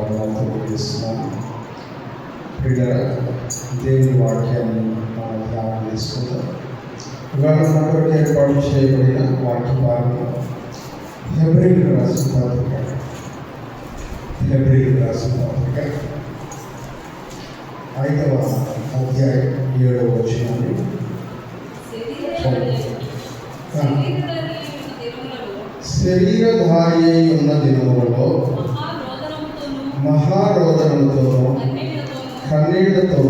వందనాలు తెలియజేస్తున్నాను ప్రియుల దేవుని వాక్యాన్ని మనం ధ్యానం చేసుకుందాం ఇవాళ మన కొరకు ఏర్పాటు చేయబడిన వాక్య భాగం హెబ్రిల్ రాసిన పత్రిక హెబ్రిల్ రాసిన పత్రిక ఐదవ అధ్యాయం ఏడవ వచనాన్ని శరీరధారి అయి ఉన్న దినములలో మహారోదనతో కన్నీళ్ళతో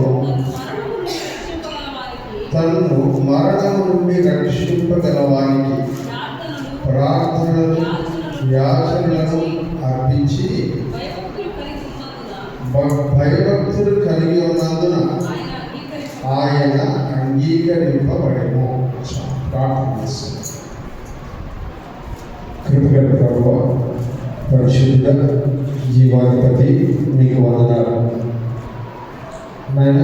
తనను మరణము నుండి రక్షింపగలవానికి ప్రార్థనలు యాచనలను అర్పించి భ- భయభక్తులు కలిగి ఉన్నందున ఆయన అంగీకరింపబడము. ప్రార్థన కృపగల ప్రభు పరిశుద్ధ జీవాధిపతి మీకు వందనాలు. నాయన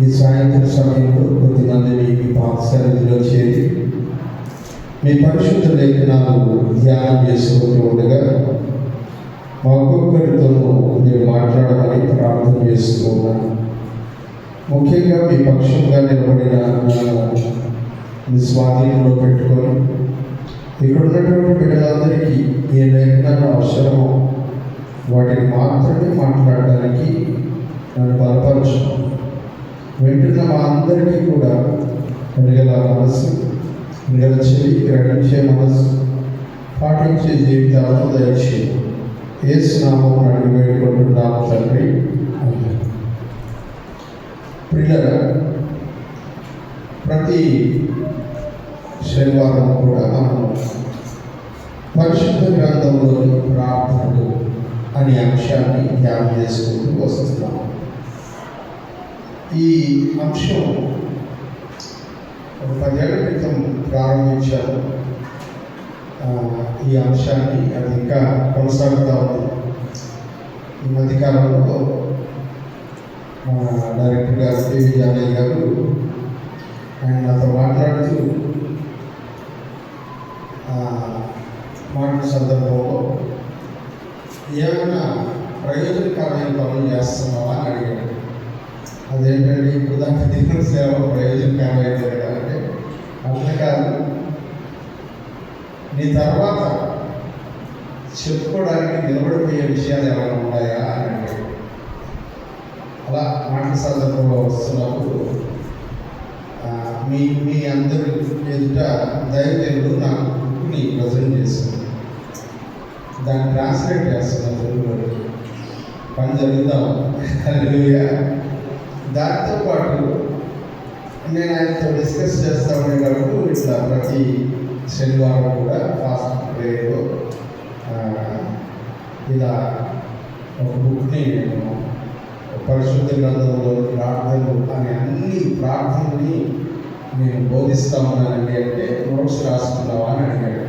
ఈ సాయంత్రం సమయంలో కొద్దిమందిని మీ పాఠశాలలో చేరి మీ పరిశుద్ధ లేఖనాలు ధ్యానం చేసుకుంటూ ఉండగా మా ఒక్కొక్కరితోనూ మీరు మాట్లాడమని ప్రార్థన చేస్తూ ముఖ్యంగా మీ పక్షంగా నిలబడిన మీ స్వాధీనంలో పెట్టుకొని ఇక్కడ ఉన్నటువంటి బిడ్డలందరికీ ఏ లేఖనాలు అవసరమో వాటిని మాత్రమే మాట్లాడడానికి నన్ను బలపరచు. వింటున్న మా అందరికీ కూడా వినగల మనస్సు వినగల చెవి గ్రహించే మనస్సు పాటించే జీవితాలను దయచేయి. ఏ స్నామం అడిగి వేడుకుంటున్నాము తండ్రి. పిల్లల ప్రతి శనివారం కూడా మనం పరిశుద్ధ గ్రంథంలోని ప్రార్థనలు అనే అంశాన్ని ధ్యానం చేసుకుంటూ వస్తున్నాం. ఈ అంశం ఒక పదేళ్ళ క్రితం ప్రారంభించాను ఈ అంశాన్ని అది ఇంకా కొనసాగుతూ ఉంది. ఈ మధ్యకాలంలో మన డైరెక్టర్ గారు పివి జానయ్య గారు ఆయన నాతో మాట్లాడుతూ ఆ, మాట్లాడిన సందర్భంలో ఏమైనా ప్రయోజనకరమైన పనులు చేస్తున్నావా అని అడిగాడు. అదేంటండి? ఇప్పుడు దాకా దేవుని సేవ ప్రయోజనకరమైన జరగాలంటే అంటే అట్లా కాదు. నీ తర్వాత చెప్పుకోవడానికి నిలబడిపోయే విషయాలు ఏమైనా ఉన్నాయా అని అడిగాడు. అలా మాటల సందర్భంలో వస్తున్నప్పుడు మీ మీ అందరి ఎదుట దయదేవుడు నాకు బుక్ని ప్రజెంట్ చేస్తుంది దాన్ని ట్రాన్స్లేట్ చేస్తున్నా తెలుగులోకి పని జరుగుతాం. దాంతోపాటు దాంతో పాటు నేను ఆయనతో డిస్కస్ చేస్తా ఉండేటప్పుడు ఇట్లా ప్రతి శనివారం కూడా ఫాస్ట్ ప్రేయర్లో ఇలా ఒక బుక్ని నేను పరిశుద్ధ గ్రంథంలో ప్రార్థనలు అనే అన్ని ప్రార్థనని నేను బోధిస్తా ఉన్నానండి అంటే నోట్స్ రాసుకున్నావా అని అడిగాడు.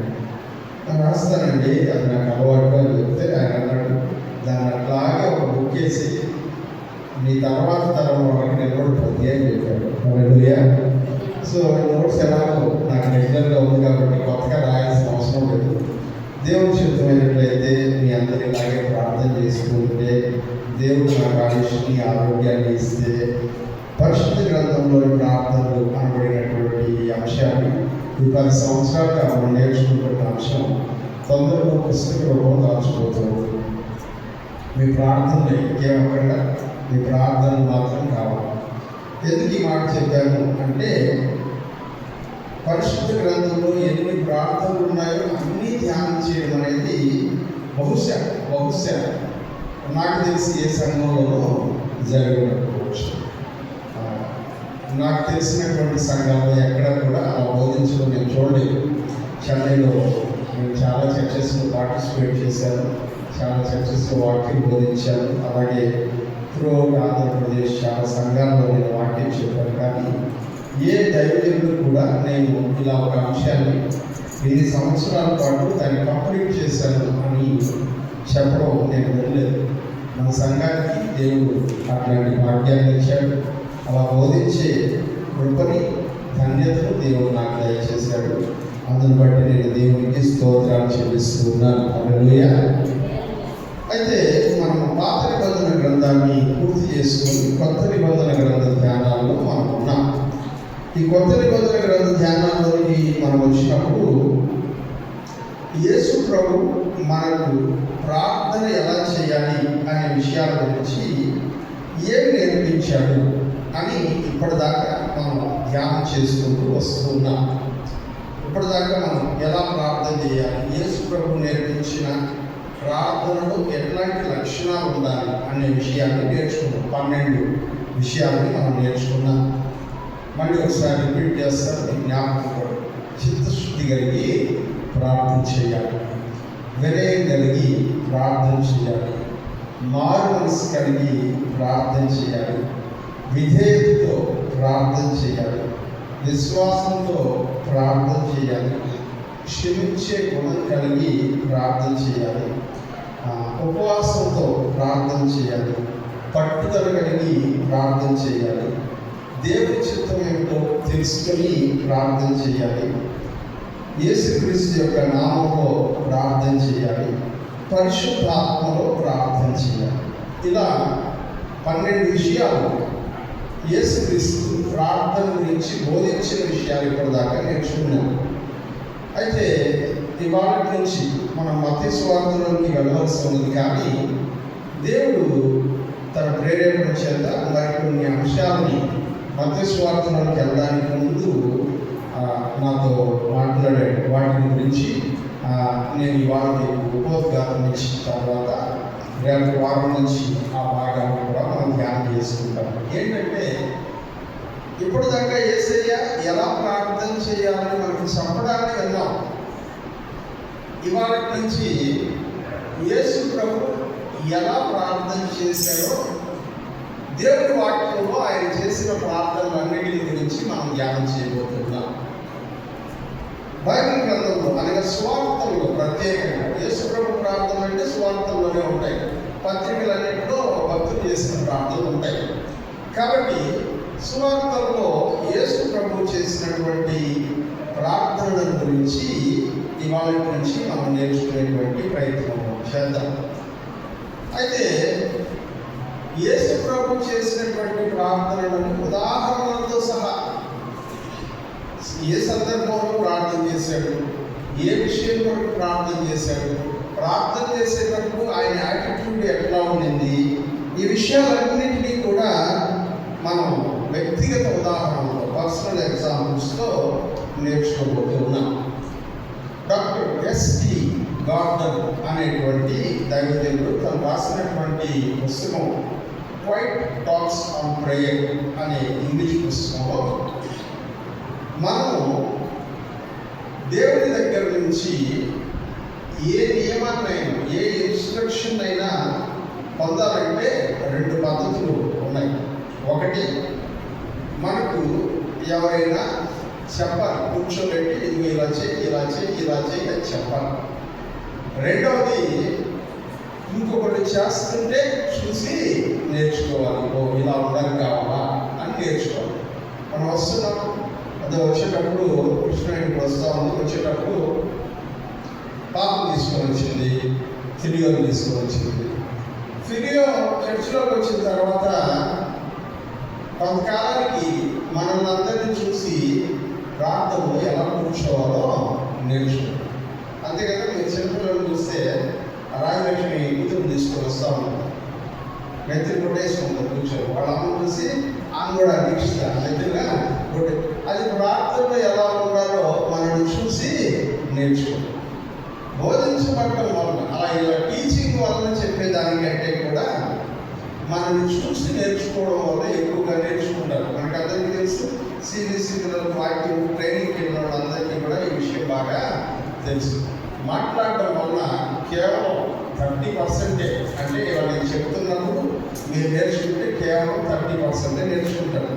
రాస్తానండి. అది నాకు అలవాటు అని చెప్తే ఆయన అన్నాడు దాన్ని అట్లాగే ఒక బుక్ చేసి మీ తర్వాత తరం వాళ్ళకి నిలబడిపోద్ది అని చెప్పాడు. హల్లెలూయా. సో నోట్స్ ఎలాగో నాకు రెగ్యులర్గా ఉంది కాబట్టి కొత్తగా రాయాల్సిన అవసరం లేదు. దేవుని శుద్ధమైనట్లయితే మీ అందరి ఇలాగే ప్రార్థన చేసుకుంటే దేవుడు నాకు ఆయుష్ని ఆరోగ్యాన్ని ఇస్తే పరిశుద్ధ గ్రంథంలోని ప్రార్థనలు అనబడినటువంటి అంశాన్ని ఈ పది సంవత్సరాలుగా మనం నేర్చుకుంటున్న అంశం తొందరలో పుస్తక రూపం మీ ప్రార్థనలు ఇంకేమకుండా మీ ప్రార్థనలు మాత్రం కావాలి ఎందుకు ఈ మాట చెప్పాను అంటే పరిశుద్ధ గ్రంథంలో ఎన్ని ప్రార్థనలు ఉన్నాయో అన్నీ ధ్యానం చేయడం అనేది బహుశా బహుశా నాకు తెలిసి ఏ సంఘంలోనూ జరగకపోవచ్చు నాకు తెలిసినటువంటి సంఘాల్లో ఎక్కడ కూడా అలా బోధించడం నేను చూడలేదు. చెన్నైలో నేను చాలా చర్చెస్లో పార్టిసిపేట్ చేశాను. చాలా చర్చెస్లో వాక్యం బోధించాను. అలాగే త్రూ ఆంధ్రప్రదేశ్ చాలా సంఘాల్లో నేను వాక్యం చెప్పాను. కానీ ఏ దైవజనుడు కూడా నేను ఇలా ఒక అంశాన్ని ఇన్ని సంవత్సరాల పాటు దాన్ని కంప్లీట్ చేశాను అని చెప్పడం నేను వెళ్ళలేదు మన సంఘానికి దేవుడు అట్లాంటి భాగ్యాన్ని ఇచ్చాడు. అలా బోధించే కృపని ధన్యతను దేవుడు నాకు దయచేశాడు. అందుని బట్టి నేను దేవునికి స్తోత్రాలు చెల్లిస్తున్నాను హల్లెలూయా. అయితే మనం గ్రంథాన్ని పూర్తి చేసుకొని కొత్త నిబంధన గ్రంథ ధ్యానాల్లో మనం ఉన్నాం. ఈ కొత్త నిబంధన గ్రంథ ధ్యానాల్లోకి మనం వచ్చినప్పుడు యేసు ప్రభు మనకు ప్రార్థన ఎలా చేయాలి అనే విషయాల గురించి ఏం నేర్పించాడు? అని ఇప్పటిదాకా మనం ధ్యానం చేసుకుంటూ వస్తున్నాం. ఇప్పటిదాకా మనం ఎలా ప్రార్థన చేయాలి? యేసు ప్రభు నేర్పించిన ప్రార్థనలో ఎట్లాంటి లక్షణాలు ఉండాలి అనే విషయాన్ని నేర్చుకున్నాం పన్నెండు విషయాన్ని మనం నేర్చుకున్నాం మళ్ళీ ఒకసారి రిపీట్ చేస్తారు జ్ఞాపకం కూడా. చిత్తశుద్ధి కలిగి ప్రార్థన చేయాలి. వినయం కలిగి ప్రార్థన చేయాలి. మారు మనసు కలిగి ప్రార్థన చేయాలి. విధేయతతో ప్రార్థన చేయాలి విశ్వాసంతో ప్రార్థన చేయాలి క్షమించే గుణం కలిగి ప్రార్థన చేయాలి ఉపవాసంతో ప్రార్థన చేయాలి పట్టుదల కలిగి ప్రార్థన చేయాలి దేవుని చిత్తం ఏమిటో తెలుసుకొని ప్రార్థన చేయాలి యేసుక్రీస్తు యొక్క నామంలో ప్రార్థన చేయాలి పరిశుద్ధాత్మలో ప్రార్థన చేయాలి. ఇలా పన్నెండు విషయాలు యేసుక్రీస్తు ప్రార్థన గురించి బోధించిన విషయాలు ఇప్పటిదాకా నేర్చుకున్నాం. అయితే ఇవాళ నుంచి మనం మత స్వార్థలోకి వెళ్ళవలసి ఉంది కానీ దేవుడు తన ప్రేరేపణ చేత కొన్ని అంశాలని మత స్వార్థలోకి వెళ్ళడానికి ముందు నాతో మాట్లాడాడు వాటి గురించి నేను ఇవాళ మీకు ఉపోద్ఘాతం ఇచ్చిన తర్వాత రేపటి వారం నుంచి ఆ భాగాలను కూడా మనం ధ్యానం చేసుకుంటాం. ఏంటంటే ఇప్పుడు దాకా ఏసయ్య ఎలా ప్రార్థన చేయాలని మనకి చెప్పడానికి వెళ్దాం ఇవాళ నుంచి యేసు ప్రభు ఎలా ప్రార్థన చేశారో దేవుడి వాక్యంలో ఆయన చేసిన ప్రార్థనలన్నిటి గురించి మనం ధ్యానం చేయబోతున్నాం. బైబిల్ గ్రంథంలో అనగా స్వార్థంలో ప్రత్యేకంగా యేసు ప్రభు ప్రార్థన అంటే స్వార్థంలోనే ఉంటాయి. చేసిన ప్రార్థనలు ఉంటాయి. కాబట్టి సువార్తల్లో యేసు ప్రభు చేసినటువంటి ప్రార్థనల గురించి ఇవాళ నుంచి మనం నేర్చుకునేటువంటి ప్రయత్నం చేద్దాం. అయితే యేసు ప్రభు చేసినటువంటి ప్రార్థనలను ఉదాహరణలతో సహా ఏ సందర్భంలో ప్రార్థన చేశాడు? ఏ విషయం కొరకు ప్రార్థన చేశాడు? ప్రార్థన చేసేటప్పుడు ఆయన యాటిట్యూడ్ ఎట్లా ఉండింది? ఈ విషయాలన్నింటినీ కూడా మనం వ్యక్తిగత ఉదాహరణలో పర్సనల్ ఎగ్జాంపుల్స్తో నేర్చుకోబోతున్నాం డాక్టర్ ఎస్టి గార్డన్ అనేటువంటి దైవదేవుడు తను రాసినటువంటి పుస్తకం క్వైట్ టాక్స్ ఆన్ ప్రేయర్ అనే ఇంగ్లీష్ పుస్తకంలో మనము దేవుని దగ్గర నుంచి ఏ నియమాన్నైనా ఏ ఇన్స్ట్రక్షన్ అయినా పొందాలంటే రెండు పద్ధతులు ఉన్నాయి. ఒకటి మనకు ఎవరైనా చెప్పాలి కూర్చోబెట్టి ఇది ఇలా చేయి ఇలా చేయి ఇలా చేయి అని చెప్పాలి. రెండవది ఇంకొకటి చేస్తుంటే చూసి నేర్చుకోవాలి. ఓ ఇలా ఉండాలి కావాలా అని నేర్చుకోవాలి. మనం వస్తున్నాం. అది వచ్చేటప్పుడు కృష్ణుడికి వస్తా ఉంది. వచ్చేటప్పుడు పాపం తీసుకొని వచ్చింది తిరిగి తీసుకొని వచ్చింది. ఫిలియో చర్చిలోకి వచ్చిన తర్వాత కొంతకాలానికి మనల్ని అందరినీ చూసి ప్రార్థనలో ఎలా కూర్చోవాలో నేర్చుకుంటాం అంతే కదా మీరు చిన్నపిల్లలు చూస్తే రాజలక్ష్మి కూతురు తీసుకొని వస్తా ఉంటారు. నెత్తి కొట్టేసుకుంటారు కూర్చొని వాళ్ళ అమ్మ చూసి ఆమె కూడా దీక్ష నెత్తిగా కొట్టే. అది ప్రార్థనలో ఎలా ఉండాలో మనల్ని చూసి నేర్చుకుంటాం బోధించబడటం వలన అలా ఇలా టీచింగ్ వలన చెప్పేదానికంటే కూడా మనల్ని చూసి నేర్చుకోవడం వల్ల ఎక్కువగా నేర్చుకుంటారు. మనకు అందరికీ తెలుసు సిబిఎస్ఈ పిల్లలకు వాక్యం ట్రైనింగ్ వెళ్ళిన వాళ్ళందరికీ కూడా ఈ విషయం బాగా తెలుసు. మాట్లాడటం వలన కేవలం థర్టీ పర్సెంటే అంటే ఇలా నేను చెప్తున్నప్పుడు మీరు నేర్చుకుంటే కేవలం థర్టీ పర్సెంటే నేర్చుకుంటారు.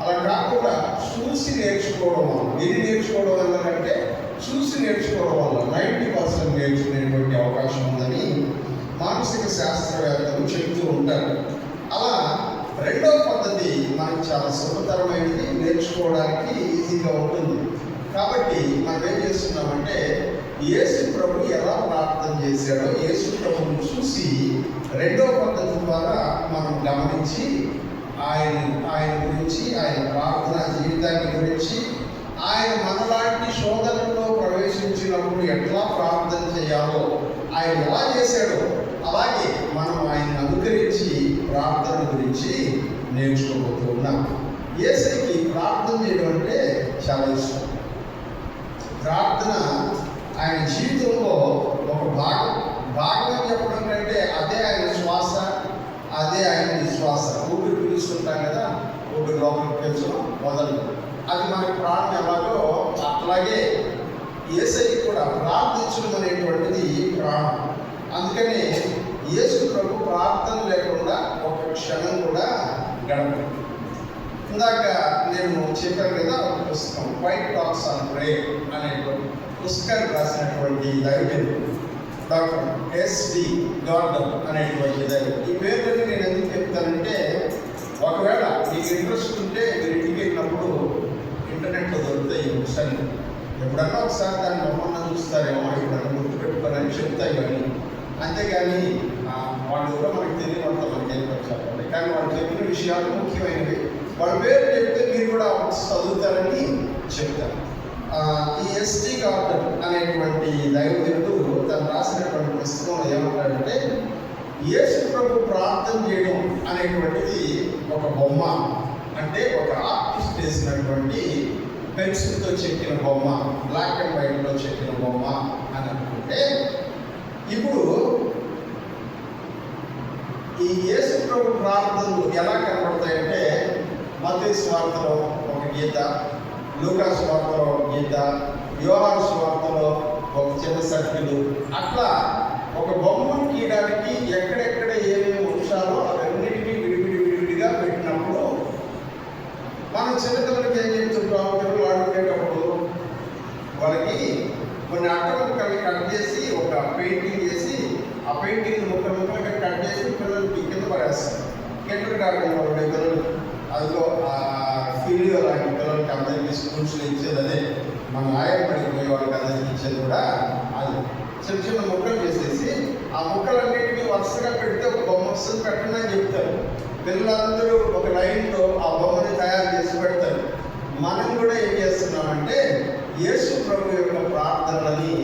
అలా కాకుండా చూసి నేర్చుకోవడం వల్ల ఏది నేర్చుకోవడం వల్ల అంటే చూసి నేర్చుకోవడం వల్ల నైంటీ పర్సెంట్ నేర్చుకునేటువంటి అవకాశం ఉందని మానసిక శాస్త్రవేత్తలు చెబుతూ ఉంటారు. అలా రెండవ పద్ధతి మనకు చాలా సులభతరమైనది నేర్చుకోవడానికి ఈజీగా ఉంటుంది. కాబట్టి మనం ఏం చేస్తున్నామంటే యేసు ప్రభు ఎలా ప్రార్థన చేశాడో యేసు ప్రభుని చూసి రెండవ పద్ధతి ద్వారా మనం గమనించి ఆయన ఆయన గురించి ఆయన ప్రార్థన జీవితాన్ని గురించి ఆయన మనలాంటి శోధనలో ప్రవేశించినప్పుడు ఎట్లా ప్రార్థన చేయాలో ఆయన ఎలా చేశాడో అలాగే మనం ఆయన అనుకరించి ప్రార్థన గురించి నేర్చుకోబోతూ ఉన్నాం. ఏసైకి ప్రార్థన చేయడం అంటే చాలా ఇష్టం. ప్రార్థన ఆయన జీవితంలో ఒక భాగం భాగం చెప్పడం కంటే అదే ఆయన శ్వాస అదే ఆయన విశ్వాస. ఊపిరి పీలుస్తుంటాం కదా ఊపిరి లోపలికి పీల్చడం మొదలు అది మనకి ప్రాణం ఎలాగో అట్లాగే ఏసై కూడా ప్రార్థించడం అనేటువంటిది ప్రాణం. అందుకని యేసు ప్రభు ప్రార్థన లేకుండా ఒక క్షణం కూడా గడపడు. ఇందాక నేను చెప్పాను కదా ఒక పుస్తకం వైట్ టాక్స్ ఆన్ ప్రే అనేటువంటి పుస్తకాన్ని రాసినటువంటి దైవజనుడు డాక్టర్ ఎస్డి గార్డన్ అనేటువంటి దైవం ఈ పేరుని నేను ఎందుకు చెప్తానంటే ఒకవేళ మీకు ఇంట్రెస్ట్ ఉంటే మీరు ఇంటికి వెళ్ళినప్పుడు ఇంటర్నెట్లో దొరుకుతాయి ఈ బుక్స్ ఎప్పుడన్నా ఒకసారి దాన్ని బొమ్మన్న చూస్తారేమో ఎప్పుడన్నా గుర్తుపెట్టుకోవాలని చెప్తాయి కానీ అంతేగాని వాళ్ళు కూడా మనకి తెలియవంత మనకి ఏం చెప్పండి కానీ వాళ్ళు చెప్పిన విషయాలు ముఖ్యమైనవి. వాళ్ళ పేరు చెప్తే మీరు కూడా చదువుతారని చెప్తారు. ఈ ఎస్టీ గార్డెన్ అనేటువంటి దైవదేవుడు తను రాసినటువంటి పుస్తకంలో ఏమంటాడంటే యేసు ప్రభు ప్రార్థన చేయడం అనేటువంటిది ఒక బొమ్మ. అంటే ఒక ఆర్టిస్ట్ వేసినటువంటి పెన్సిల్తో చెక్కిన బొమ్మ బ్లాక్ అండ్ వైట్లో చెక్కిన బొమ్మ అని అనుకుంటే ఇప్పుడు ఈ యేసు ప్రభు ప్రార్థనలు ఎలా కనబడతాయంటే మత స్వార్థలో ఒక గీత లూకా స్వార్థలో ఒక గీత యోహాను స్వార్థలో ఒక చిన్న సర్కిలు అట్లా ఒక బొమ్మను గీయడానికి ఎక్కడ మనం చిన్నపిల్లలకి ఏం చెప్తుంటాం పిల్లలు ఆడుకునేటప్పుడు వాళ్ళకి కొన్ని అట్టముక్కల్ని కట్ చేసి ఒక పెయింటింగ్ చేసి ఆ పెయింటింగ్ ముక్కలు ముక్కలుగా కట్ చేసి పిల్లలకి కింద పడేస్తారు. కింద గార్డెన్ ఉండే పిల్లలు. అదిగో ఆ ఫీలియో లాంటి పిల్లలకి అందరికీ స్కూల్స్లో ఇచ్చేది అదే. మన ఆయన పడికి వాళ్ళకి అందరికీ ఇచ్చేది కూడా అది. చిన్న చిన్న ముక్కలు చేసేసి ఆ ముక్కలన్నింటినీ వరుసగా పెడితే ఒక బొమ్మ వస్తుంది పెట్టండి అని చెప్తారు. పిల్లలందరూ ఒక లైన్లో ఆ బొమ్మని తయారు చేసి పెడతారు. మనం కూడా ఏం చేస్తున్నామంటే యేసు ప్రభు యొక్క ప్రార్థనలని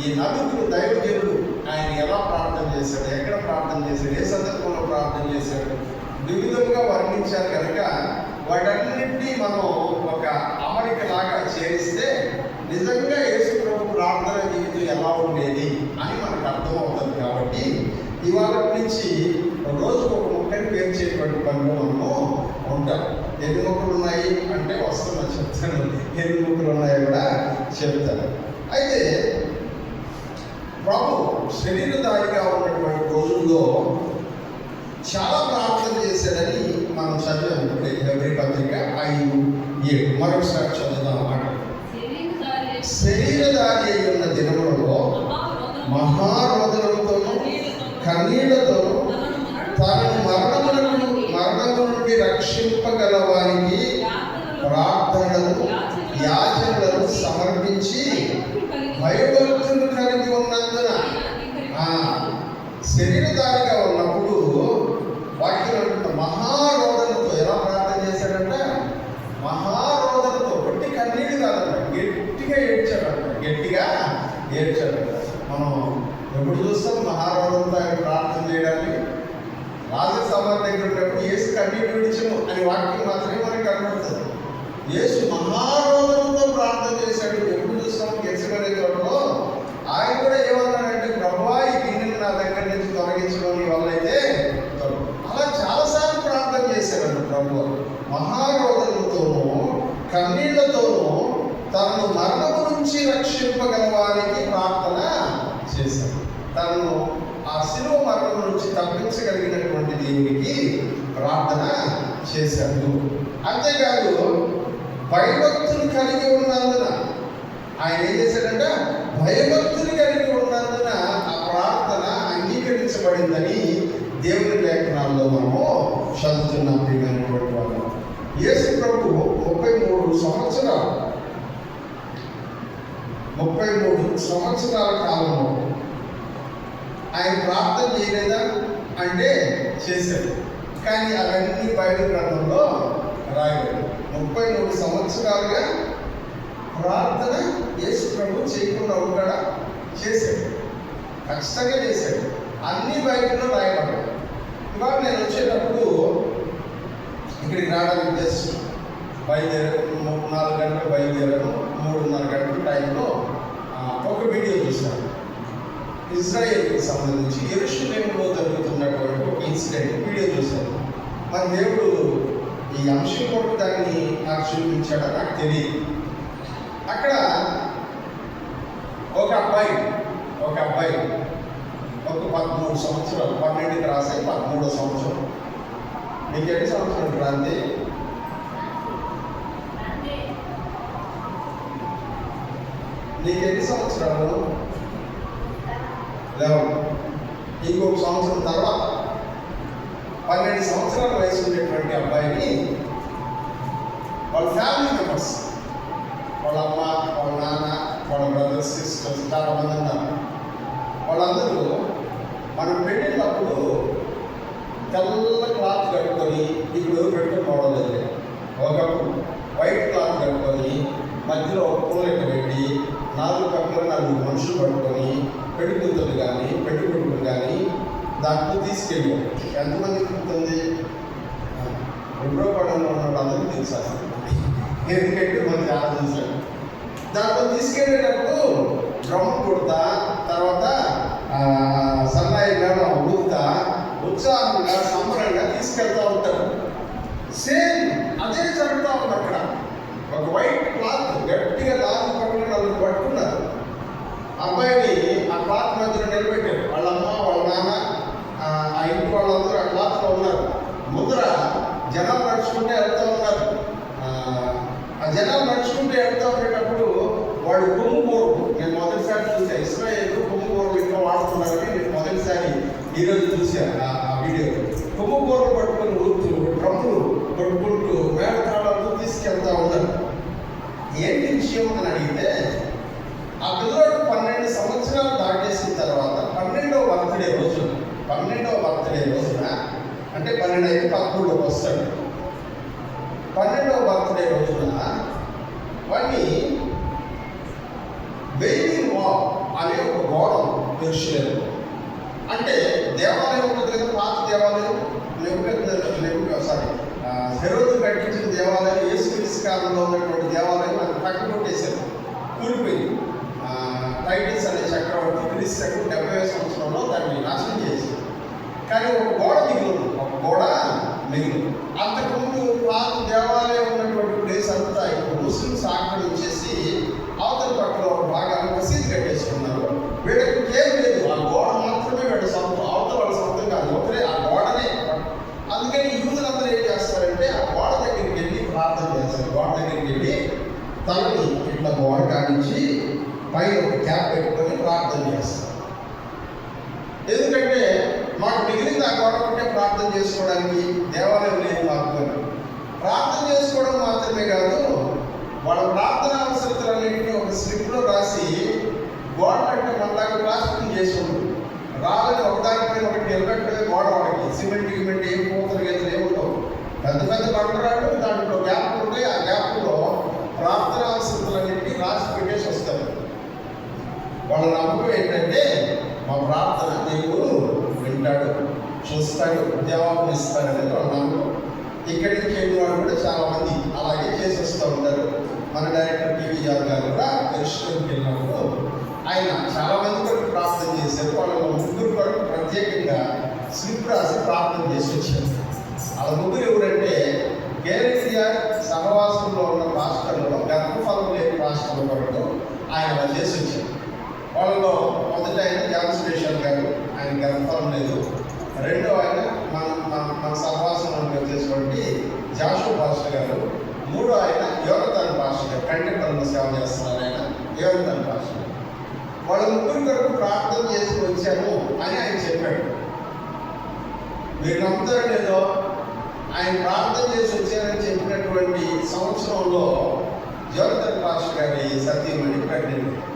ఈ నలుగురు దైవజనుడు ఆయన ఎలా ప్రార్థన చేశాడు ఎక్కడ ప్రార్థన చేశాడు ఏ సందర్భంలో ప్రార్థన చేశాడు వివిధంగా వర్ణించారు కనుక వాటన్నింటినీ మనం ఒక అమరికలాగా చేరిస్తే నిజంగా యేసు ప్రభు ప్రార్థన జీవితం ఎలా ఉండేది అని మనకు అర్థమవుతుంది కాబట్టి ఇవాళ నుంచి రోజుకు ఒక పేర్చేటువంటి పనిలో మనము ఉంటాం ఎన్ని ముక్కలు ఉన్నాయి అంటే వస్తున్నా చెప్తాను. ఎన్ని ముక్కలు ఉన్నాయో కూడా చెప్తాను. అయితే ప్రభు శరీరదారిగా ఉన్నటువంటి రోజుల్లో చాలా ప్రార్థన చేశాడని మనం చదివాం ఎవరి పత్రిక ఐదు ఏడు. మరొకసారి చదువుదాం అన్నమాట శరీరధారి అయి ఉన్న దినములలో మహారోదనంతోనూ కన్నీళ్ళతోనూ తాను మరణములను మరణము నుండి రక్షింపగల వారికి ప్రార్థనలను యాచనలను సమర్పించి భయభక్తులు కలిగి ఉన్నందున శరీరధారిగా ఉన్నప్పుడు వాక్యం అంటున్న ఎలా ప్రార్థన చేశాడంట మహారోధనతో గట్టి కన్నీళ్ళు కాదంట గట్టిగా ఏడ్చాడంట గట్టిగా ఏడ్చాడంట మనం ఎప్పుడు చూస్తాం మహారోదంతో ఆయన ప్రార్థన చేయడానికి వారి దగ్గర ఉన్నప్పుడు యేసు కన్నీళ్ళు విడిచను అని వాక్యం మాత్రమే మనకి కనబడుతుంది. యేసు మహారోదంతో ప్రార్థన చేశాడు. ఎప్పుడు చూస్తాం గెచ్చగడే చోటలో ఆయన కూడా ఏమన్నాడంటే ప్రభా ఈ గిన్నెను నా దగ్గర నుంచి తొలగించడం నీ వల్ల అయితే అలా చాలాసార్లు ప్రార్థన చేశాడు ప్రభు మహారోదనతోనూ కన్నీళ్ళతోనూ తనను మరణము నుంచి రక్షింపగల వారికి ప్రార్థన చేశాడు. తను ఆ శిలువ మరణం నుంచి దేవునికి ప్రార్థన చేశాడు. అంతేకాదు భయభక్తులు కలిగి ఉన్నందున ఆయన ఏం చేశాడంట? భయభక్తులు కలిగి ఉన్నందున ఆ ప్రార్థన అంగీకరించబడిందని దేవుని లేఖనాల్లో మనము చదువుతున్నాం ప్రియమైనటువంటి వాళ్ళు యేసు ప్రభు ముప్పై మూడు సంవత్సరాలు ముప్పై మూడు సంవత్సరాల కాలంలో ఆయన ప్రార్థన చేయలేదా? అంటే చేశాడు. కానీ అవన్నీ బయట గ్రంథంలో రాయలేదు. ముప్పై మూడు సంవత్సరాలుగా ప్రార్థన యేసు ప్రభు చేయకుండా ఉంటాడా చేశాడు. ఖచ్చితంగా చేశాడు. అన్ని బయటలో రాయబడ్డాడు. ఇవాళ నేను వచ్చేటప్పుడు ఇక్కడికి రావడానికి జస్ట్ బయలుదేరాను మూడు నాలుగు గంటలు బయలుదేరాను మూడున్నర గంటల టైంలో ఒక వీడియో చూశాను. ఇజ్రాయేల్కి సంబంధించి ఎరుషులేములో జరుగుతున్నటువంటి ఒక ఇన్సిడెంట్ వీడియో చూశాను. మరి దేవుడు ఈ అంశం కొరకు దాన్ని నాకు చూపించాడో? నాకు తెలియదు. అక్కడ ఒక అబ్బాయి ఒక అబ్బాయి ఒక పదమూడు సంవత్సరాలు పన్నెండుకి రాసాయి పదమూడో సంవత్సరం. మీకు ఎన్ని సంవత్సరాలు క్రాంతి నీకు ఎన్ని సంవత్సరాలు? లేవు ఇంకొక సంవత్సరం తర్వాత పన్నెండు సంవత్సరాల వయసు ఉండేటువంటి అబ్బాయిని వాళ్ళ ఫ్యామిలీ మెంబర్స్ వాళ్ళ అమ్మ వాళ్ళ నాన్న వాళ్ళ బ్రదర్స్ సిస్టర్స్ చాలా మంది ఉన్నారు వాళ్ళందరూ మనం పెట్టినప్పుడు తెల్ల క్లాత్ కట్టుకొని ఇప్పుడు పెట్టుకుని పోవడం లేదు ఒకప్పుడు వైట్ క్లాత్ కట్టుకొని మధ్యలో ఒక పూలెక్క పెట్టి నాలుగు పక్కల నలుగురు మనుషులు పట్టుకొని పెట్టుకుంటుంది కానీ పెట్టుకుంటుంది కానీ దాంట్లో తీసుకెళ్ళారు ఎంతమంది ఉంటుంది రెండో పడంలో ఉన్న వాళ్ళందరికీ తెలుసు ఎందుకంటే మనం చాలా దాంట్లో తీసుకెళ్ళేటప్పుడు డ్రమ్ కొడతా తర్వాత సన్నాయిగా సన్నాయి ఉత్సాహంగా సంబరంగా తీసుకెళ్తూ ఉంటారు. సేమ్ అదే జరుగుతూ ఉంది అక్కడ. ఒక వైట్ క్లాత్ గట్టిగా నాలుగు పక్కన నలుగురు పట్టుకున్నారు. అబ్బాయిని ఆ క్లాత్ మధ్యలో నిలబెట్టారు. వాళ్ళ అమ్మ వాళ్ళ నాన్న ఆ ఇంటి వాళ్ళందరూ ఆ క్లాత్లో ఉన్నారు. ముందర జనాలు నడుచుకుంటే వెళ్తూ ఉన్నారు. ఆ, జనం జనాలు నడుచుకుంటే వెళ్తూ ఉండేటప్పుడు వాడు కొమ్ము కూరలు నేను మొదటిసారి చూసా ఇస్రాయేల్ కొమ్ము కూరలు ఇంకా వాడుతున్నారని నేను మొదటిసారి ఈరోజు చూశాను ఆ వీడియో. కొమ్ము కూరలు పట్టుకుని ఊరుతూ డ్రమ్ములు పట్టుకుంటూ మేళతాళాలతో తీసుకెళ్తా ఉన్నారు. ఏంటి విషయం అని అడిగితే ఆ పిల్లడు పన్నెండు సంవత్సరాలు దాటేసిన తర్వాత పన్నెండవ బర్త్డే రోజు. పన్నెండవ బర్త్డే రోజున అంటే పన్నెండు అయితే పదమూడులోకి వస్తాడు. పన్నెండవ బర్త్డే రోజున వాడిని వెయిలింగ్ వాల్ అనే ఒక గోడ తెలుసులేదు అంటే దేవాలయం ఉంటుంది కదా పాత దేవాలయం? నెబ్బు సారీ హెరోదు కట్టించిన దేవాలయం యేసుక్రీస్తు కాలంలో ఉన్నటువంటి దేవాలయం అది పక్కన కొట్టేశారు. కూలిపోయింది. టైటిల్స్ అనే చక్రవర్తి గ్రీస్ శకం డెబ్బై సంవత్సరంలో దాన్ని నాశనం చేసింది. కానీ ఒక గోడ మిగిలింది. ఒక గోడ మిగిలింది. అంతకుముందు పాత దేవాలయం ఉన్నటువంటి ప్లేస్ అంతా ఇప్పుడు ముస్లిమ్స్ ఆక్రమించేసి అవతల పక్కన ఒక భాగాన్ని మసీదు కట్టేసుకున్నారు. వీళ్ళకి ఏం లేదు. ఆ గోడ మాత్రమే వీళ్ళ సొంతం. అవతల వాళ్ళ సొంతం కాదు. ఒకరే ఆ గోడనే. అందుకని యూదులందరూ ఏం చేస్తారంటే ఆ గోడ దగ్గరికి వెళ్ళి ప్రార్థన చేస్తారు. గోడ దగ్గరికి వెళ్ళి తనని ఇట్లా గోడ కానించి పైన ఒక క్యాప్ పెట్టుకొని ప్రార్థన చేస్తారు ఎందుకంటే మాకు మిగిలింది ఆ గోడ ప్రార్థన చేసుకోవడానికి దేవాలయం లేదు మాకు ప్రార్థన చేసుకోవడం మాత్రమే కాదు వాళ్ళ ప్రార్థన అవసరతలన్నింటినీ ఒక స్లిప్లో రాసి గోడ అంటే మనలాగా ప్లాస్టింగ్ చేసి ఉంటుంది రాళ్ళని ఒకదానిపైన ఒకటి నిలబెట్టడమే గోడ వాడికి సిమెంట్ గిమెంట్ ఏం పోతలు గీతలు ఏమి ఉండవు. పెద్ద పెద్ద బండరాళ్ళు దాంట్లో గ్యాప్ ఉంటాయి. ఆ గ్యాప్లో ప్రార్థన అవసరతలన్నింటినీ రాసి పెట్టేసి వస్తారు వాళ్ళ నమ్మకం ఏంటంటే మా ప్రార్థన దేవుడు వింటాడు చూస్తాడు జవాబు ఇస్తాడు అనేది వాళ్ళ నమ్మకం. ఇక్కడి నుంచి వెళ్ళిన వాళ్ళు కూడా చాలామంది అలాగే చేసేస్తూ ఉంటారు. మన డైరెక్టర్ పివిఆర్ గారు కూడా దర్శనంకి వెళ్ళినప్పుడు ఆయన చాలామంది కూడా ప్రార్థన చేశారు. వాళ్ళ ముగ్గురు కూడా ప్రత్యేకంగా స్లిప్ రాసి ప్రార్థన చేసి వచ్చారు. వాళ్ళ ముగ్గురు ఎవరంటే గేరేరియా సహవాసంలో ఉన్న రాష్ట్రంలో గర్భఫలం లేని రాష్ట్రంలో ఆయన చేసి వచ్చారు. వాళ్ళలో మొదట ఆయన జాన్ గారు. ఆయన గర్భఫలం లేదు. రెండో ఆయన మన మన మన సహవాసంలో వచ్చేటువంటి జాషు భాష గారు. మూడో ఆయన యోగతన్ భాష గారు. కంటెంపరంలో సేవ చేస్తున్నారు ఆయన యోగతన్ భాష వాళ్ళ ముగ్గురు కొరకు ప్రార్థన చేసి వచ్చాము అని ఆయన చెప్పాడు. మీరు నమ్ముతారు లేదో ఆయన ప్రార్థన చేసి వచ్చారని చెప్పినటువంటి సంవత్సరంలో జ్యోతర్ భాష గారి సత్యమణి ప్రకటించారు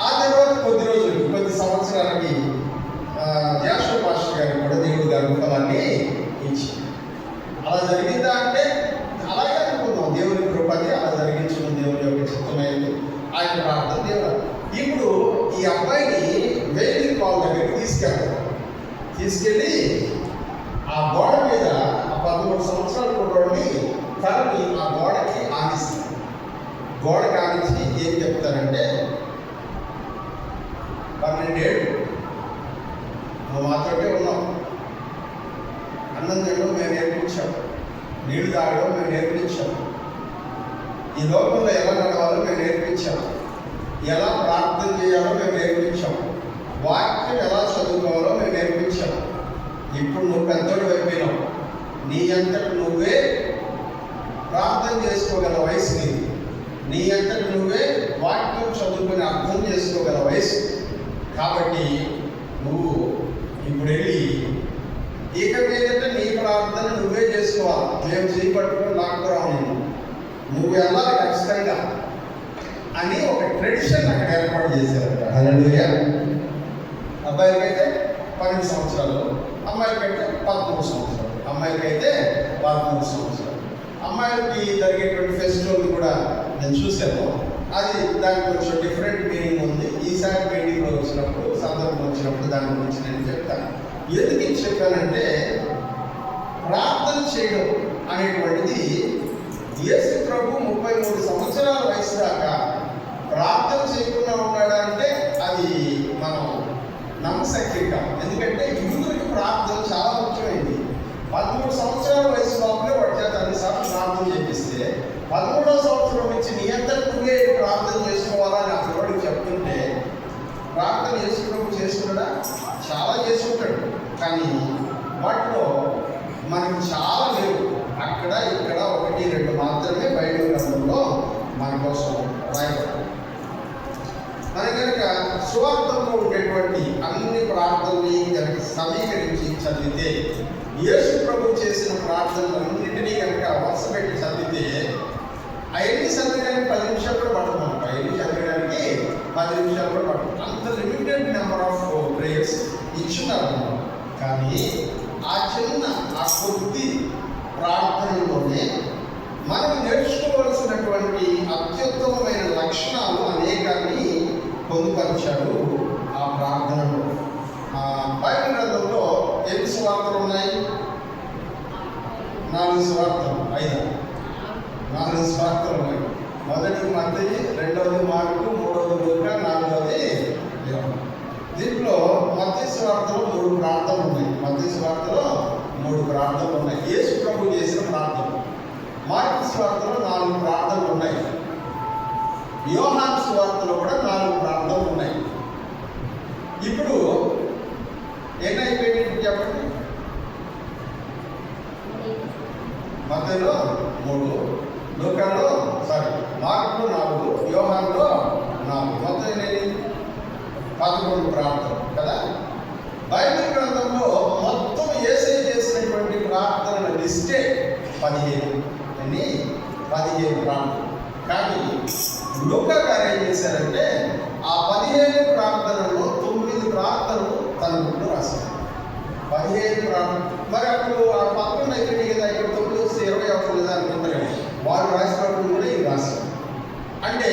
ఆ తర్వాత కొద్ది రోజులు కొద్ది సంవత్సరాలకి యాషో మాస్టర్ గారికి కూడా దేవుడు గారి ఫలాన్ని ఇచ్చి అలా జరిగిందా అంటే అలాగే అనుకుందాం దేవుని కృపది అలా జరిగించిన దేవుని యొక్క చిత్తమైంది ఆయన ప్రార్థన దేవుడు. ఇప్పుడు ఈ అబ్బాయిని వెయిటింగ్ కాల్ దగ్గరికి తీసుకెళ్తాం తీసుకెళ్ళి ఆ గోడ మీద ఆ పదమూడు సంవత్సరాలు కుర్రోడిని తరలి ఆ గోడకి ఆగిస్తాం గోడకి చెప్తారంటే పన్నెండేళ్ళు నువ్వు మాతోటే ఉన్నావు. అన్నం తినడం మేము నేర్పించాం. నీళ్ళు తాగడం మేము నేర్పించాం. ఈ లోకంలో ఎలా నడవాలో మేము నేర్పించాం. ఎలా ప్రార్థన చేయాలో మేము నేర్పించాం. వాక్యం ఎలా చదువుకోవాలో మేము నేర్పించాం. ఇప్పుడు నువ్వు పెద్దోడు అయిపోయినావు. నీ అంతటి నువ్వే ప్రార్థన చేసుకోగల వయసు నీది నీ అంతటి నువ్వే వాక్యం చదువుకొని అర్థం చేసుకోగల వయసు కాబట్టి నువ్వు ఇప్పుడు వెళ్ళి ఇక మీదట నీ ప్రార్థన నువ్వే చేసుకోవాలి. మేము చేపట్టుకుని నాకు నేను నువ్వు వెళ్ళాలి ఖచ్చితంగా అని ఒక ట్రెడిషన్ అక్కడ ఏర్పాటు చేశారు హల్లెలూయా. అబ్బాయిలకైతే పన్నెండు సంవత్సరాలు అమ్మాయిలకైతే పదమూడు సంవత్సరాలు అమ్మాయిలకైతే పదమూడు సంవత్సరాలు. అమ్మాయిలకి జరిగేటువంటి ఫెస్టివల్ కూడా నేను చూశాను. అది దానికి కొంచెం డిఫరెంట్ మీనింగ్ ఉంది. ఈసారి మీటింగ్లో వచ్చినప్పుడు సందర్భం వచ్చినప్పుడు దాని గురించి నేను చెప్తాను. ఎందుకు ఇది చెప్పానంటే ప్రార్థన చేయడం అనేటువంటిది యేసు ప్రభు ముప్పై మూడు సంవత్సరాల వయసు దాకా ప్రార్థన చేయకుండా ఉన్నాడంటే అది మనం నమ్మశక్తి ఎందుకంటే యూదులకి ప్రార్థన చాలా ముఖ్యమైనది పదమూడు సంవత్సరాల వయసు లోపలే వాడి చేత అన్నిసార్లు ప్రార్థన చేపిస్తే పదమూడో సంవత్సరం నుంచి నీ అంతటి నువ్వే ప్రార్థన చేసుకోవాలని ఆ పిల్లడికి చెప్తుంటే ప్రార్థన చేసుకున్నప్పుడు చేసుకున్నాడా? చాలా చేసుకుంటాడు. కానీ వాటిలో మనకి చాలా లేవు. అక్కడ ఇక్కడ ఒకటి రెండు మాత్రమే బయట గ్రంథంలో మన కోసం రాయబడతాం మన కనుక సువార్తంలో ఉండేటువంటి అన్ని ప్రార్థనని కనుక సమీకరించి చదివితే యేసు ప్రభు చేసిన ప్రార్థనలన్నింటినీ కనుక వరుస పెట్టి చదివితే అవన్నీ చదివేయడానికి పది నిమిషాలు కూడా పడుతుంది మనకు అవన్నీ చదివేయడానికి పది నిమిషాలు కూడా పడుతుంది. అంత లిమిటెడ్ నెంబర్ ఆఫ్ ప్రేయర్స్ ఇచ్చినారు కానీ ఆ చిన్న ఆ కొద్ది ప్రార్థనలోనే మనం నేర్చుకోవలసినటువంటి అత్యుత్తమమైన లక్షణాలు అనేకాన్ని పొందుపరిచాడు ఆ ప్రార్థనలో. ఆ బైబిల్ గ్రంథంలో ఎన్ని స్వార్థలు ఉన్నాయి? నాలుగు స్వార్థలు ఐదు. నాలుగు స్వార్థలు ఉన్నాయి. మొదటి మత్తయి రెండవది మార్కు మూడవది లూకా నాలుగవది దీంట్లో మధ్య స్వార్థలో మూడు ప్రార్థనలు ఉన్నాయి. మత్స్య స్వార్థలో మూడు ప్రార్థనలు ఉన్నాయి. యేసు ప్రభు చేసిన ప్రార్థనలు మార్కు స్వార్థలో నాలుగు ప్రార్థనలు ఉన్నాయి. యోహాన్ స్వార్థలో కూడా నాలుగు ప్రార్థనలు ఉన్నాయి. ఇప్పుడు ఏమైపోయింది చెప్పండి? మధ్యలో మూడు. లోకంలో సారీ మార్కులో నాలుగు యోహాన్లో నాలుగు. మొత్తం ఎన్ని? పదకొండు ప్రార్థనలు కదా? బైబిల్ గ్రంథంలో మొత్తం ఏసై చేసినటువంటి ప్రార్థనల లిస్టే పదిహేను. అని పదిహేను ప్రార్థనలు కానీ లూకా గారు ఏం చేశారంటే ఆ పదిహేను ప్రార్థనలో తొమ్మిది ప్రార్థనలు తన ముందు రాశారు. పదిహేను ప్రార్థన మరి అప్పుడు ఆ పదకొండు అయిపోయింది కదా? ఇక్కడ తొమ్మిది వస్తే ఇరవై ఒకటి. వారు రాసినప్పుడు కూడా ఇది రాశారు. అంటే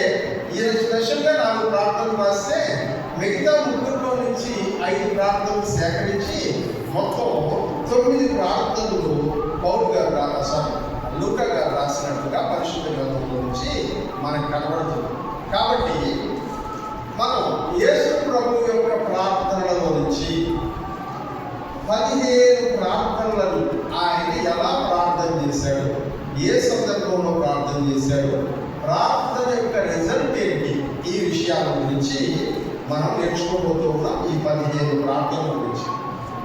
ఈయన స్పెషల్గా నాలుగు ప్రార్థనలు రాస్తే మిగతా ముగ్గురులో నుంచి ఐదు ప్రార్థనలు సేకరించి మొత్తం తొమ్మిది ప్రార్థనలు పౌరు గారు రా సారీ లూక గారు రాసినట్టుగా పరిశుద్ధ గ్రంథంలో నుంచి మనకు కనబడుతుంది. కాబట్టి మనం యేసు ప్రభు యొక్క ప్రార్థనలలో నుంచి పదిహేను ప్రార్థనలను ఆయన ఎలా ప్రార్థన చేశాడు ఏ సందర్భంలో ప్రార్థన చేశాడు ప్రార్థన యొక్క రిజల్ట్ ఏంటి? ఈ విషయాల గురించి మనం నేర్చుకోబోతూ ఉన్నాం ఈ పదిహేను ప్రార్థనల గురించి.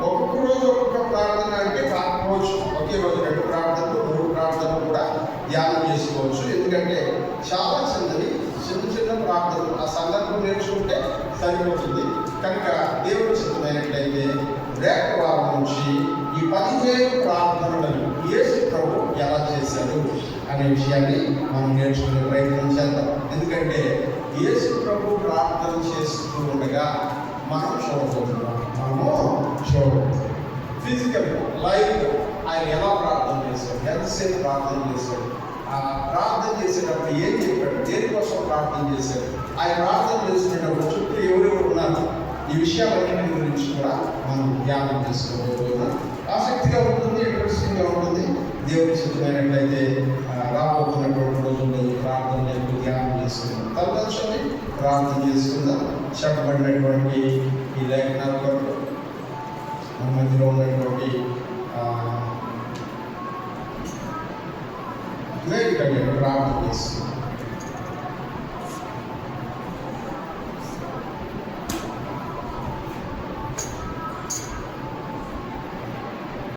ఒక్కొక్క రోజు ఒక్కొక్క ప్రార్థన అంటే కాకపోవచ్చు. ఒకే రోజు రెండు ప్రార్థనలు మూడు ప్రార్థనలు కూడా ధ్యానం చేసుకోవచ్చు. ఎందుకంటే చాలా చిన్నవి చిన్న చిన్న ప్రార్థనలు. ఆ సందర్భం నేర్చుకుంటే సరిపోతుంది. కనుక దేవుడు చిత్తమైనట్లయితే రేప వారం నుంచి ఈ పదిహేను ప్రార్థనలను యేసు ప్రభు ఎలా చేశాడు అనే విషయాన్ని మనం నేర్చుకునే ప్రయత్నం చేద్దాం. ఎందుకంటే యేసు ప్రభు ప్రార్థన చేస్తూ ఉండగా మనం చూడబోతున్నాం. మనము చూడబోతున్నాం. ఫిజికల్ లైవ్ ఆయన ఎలా ప్రార్థన చేశాడు? ఎంతసేపు ప్రార్థన చేశాడు? ఆ ప్రార్థన చేసేటప్పుడు ఏం చెప్పాడు? దేనికోసం ప్రార్థన చేశాడు? ఆయన ప్రార్థన చేసినప్పుడు చుట్టూ ఎవరెవరు ఉన్నారు? ఈ విషయాలన్నింటి గురించి కూడా మనం ధ్యానం చేసుకోబోతున్నాం. ఆసక్తిగా ఉంటుంది ఇంట్రెస్టింగ్గా ఉంటుంది. దేవుడి చిత్తమైనట్లయితే రాబోతున్నటువంటి రోజుల్లో ఈ ప్రార్థన ఎక్కువ ధ్యానం చేసుకుందాం తర్వాత ప్రార్థన చేసుకుందాం చెప్పబడినటువంటి ఈ లేఖనాల కొరకు మన మధ్యలో ఉన్నటువంటి వేదిక ప్రార్థన చేస్తున్నాం